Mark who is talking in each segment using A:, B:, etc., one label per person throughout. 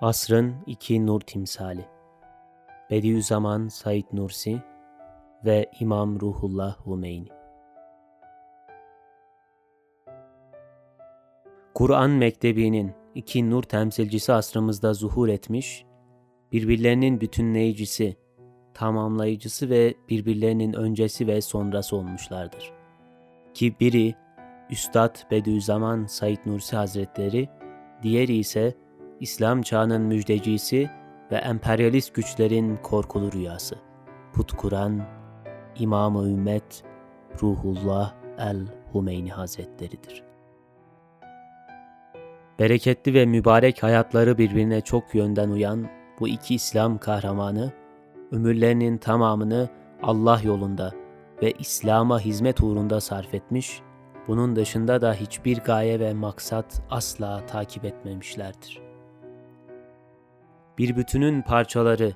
A: Asrın iki nur timsali Bediüzzaman Said Nursi ve İmam Ruhullah Humeyni Kur'an Mektebi'nin iki nur temsilcisi asrımızda zuhur etmiş, birbirlerinin bütünleyicisi, tamamlayıcısı ve birbirlerinin öncesi ve sonrası olmuşlardır. Ki biri Üstad Bediüzzaman Said Nursi Hazretleri, diğeri ise İslam çağının müjdecisi ve emperyalist güçlerin korkulu rüyası. Put Kur'an, İmam-ı Ümmet, Ruhullah el-Humeyni Hazretleridir. Bereketli ve mübarek hayatları birbirine çok yönden uyan bu iki İslam kahramanı, ömürlerinin tamamını Allah yolunda ve İslam'a hizmet uğrunda sarf etmiş, bunun dışında da hiçbir gaye ve maksat asla takip etmemişlerdir bir bütünün parçaları,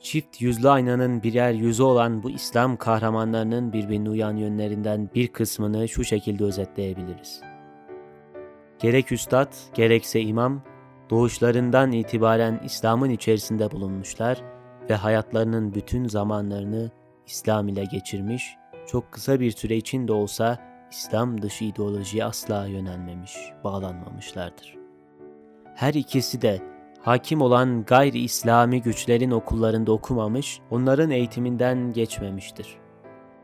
A: çift yüzlü aynanın birer yüzü olan bu İslam kahramanlarının birbirine uyan yönlerinden bir kısmını şu şekilde özetleyebiliriz. Gerek üstad, gerekse imam, doğuşlarından itibaren İslam'ın içerisinde bulunmuşlar ve hayatlarının bütün zamanlarını İslam ile geçirmiş, çok kısa bir süre için de olsa İslam dışı ideolojiye asla yönelmemiş, bağlanmamışlardır. Her ikisi de hakim olan gayri İslami güçlerin okullarında okumamış, onların eğitiminden geçmemiştir.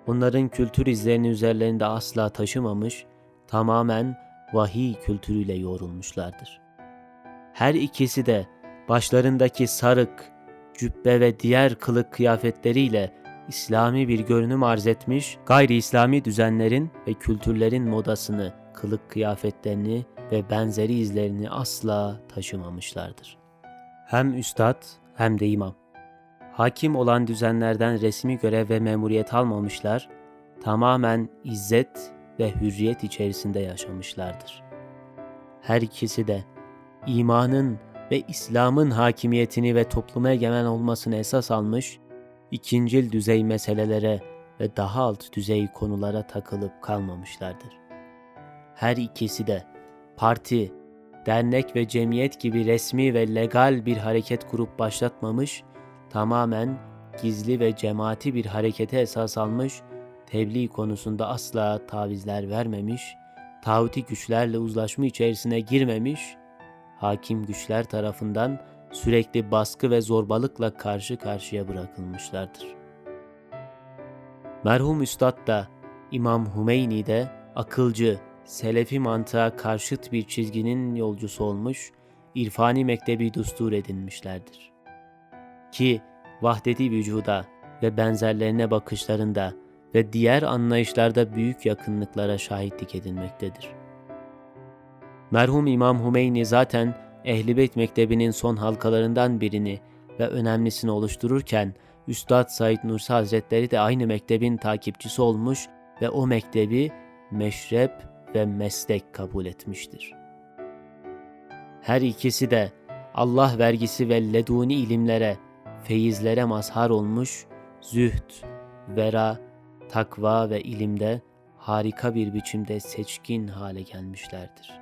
A: Onların kültür izlerini üzerlerinde asla taşımamış, tamamen vahiy kültürüyle yoğrulmuşlardır. Her ikisi de başlarındaki sarık, cübbe ve diğer kılık kıyafetleriyle İslami bir görünüm arz etmiş, gayri İslami düzenlerin ve kültürlerin modasını, kılık kıyafetlerini ve benzeri izlerini asla taşımamışlardır hem üstad hem de imam. Hakim olan düzenlerden resmi görev ve memuriyet almamışlar, tamamen izzet ve hürriyet içerisinde yaşamışlardır. Her ikisi de imanın ve İslam'ın hakimiyetini ve topluma egemen olmasını esas almış, ikincil düzey meselelere ve daha alt düzey konulara takılıp kalmamışlardır. Her ikisi de parti, dernek ve cemiyet gibi resmi ve legal bir hareket kurup başlatmamış, tamamen gizli ve cemaati bir harekete esas almış, tebliğ konusunda asla tavizler vermemiş, tağuti güçlerle uzlaşma içerisine girmemiş, hakim güçler tarafından sürekli baskı ve zorbalıkla karşı karşıya bırakılmışlardır. Merhum Üstad da İmam Hümeyni de akılcı, Selefi mantığa karşıt bir çizginin yolcusu olmuş, irfani mektebi dustur edinmişlerdir. Ki vahdeti vücuda ve benzerlerine bakışlarında ve diğer anlayışlarda büyük yakınlıklara şahitlik edilmektedir. Merhum İmam Hümeyni zaten Ehl-i Beyt Mektebi'nin son halkalarından birini ve önemlisini oluştururken Üstad Said Nursi Hazretleri de aynı mektebin takipçisi olmuş ve o mektebi meşrep ve meslek kabul etmiştir. Her ikisi de Allah vergisi ve leduni ilimlere, feyizlere mazhar olmuş, zühd, vera, takva ve ilimde harika bir biçimde seçkin hale gelmişlerdir.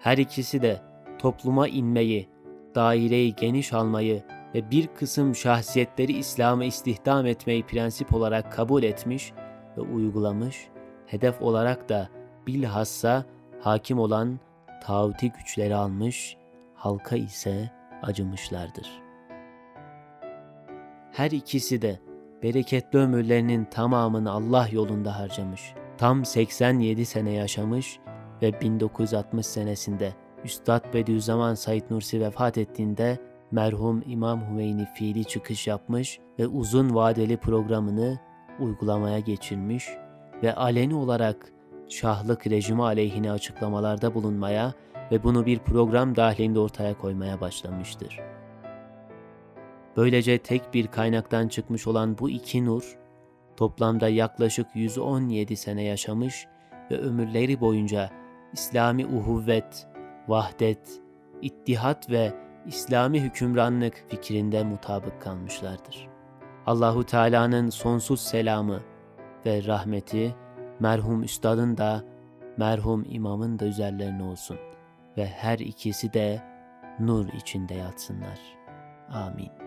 A: Her ikisi de topluma inmeyi, daireyi geniş almayı ve bir kısım şahsiyetleri İslam'a istihdam etmeyi prensip olarak kabul etmiş ve uygulamış hedef olarak da bilhassa hakim olan tağuti güçleri almış, halka ise acımışlardır. Her ikisi de bereketli ömürlerinin tamamını Allah yolunda harcamış. Tam 87 sene yaşamış ve 1960 senesinde Üstad Bediüzzaman Said Nursi vefat ettiğinde merhum İmam Hümeyni fiili çıkış yapmış ve uzun vadeli programını uygulamaya geçirmiş ve aleni olarak şahlık rejimi aleyhine açıklamalarda bulunmaya ve bunu bir program dahilinde ortaya koymaya başlamıştır. Böylece tek bir kaynaktan çıkmış olan bu iki nur, toplamda yaklaşık 117 sene yaşamış ve ömürleri boyunca İslami uhuvvet, vahdet, ittihat ve İslami hükümranlık fikrinde mutabık kalmışlardır. Allahu Teala'nın sonsuz selamı, ve rahmeti merhum üstadın da merhum imamın da üzerlerine olsun ve her ikisi de nur içinde yatsınlar. Amin.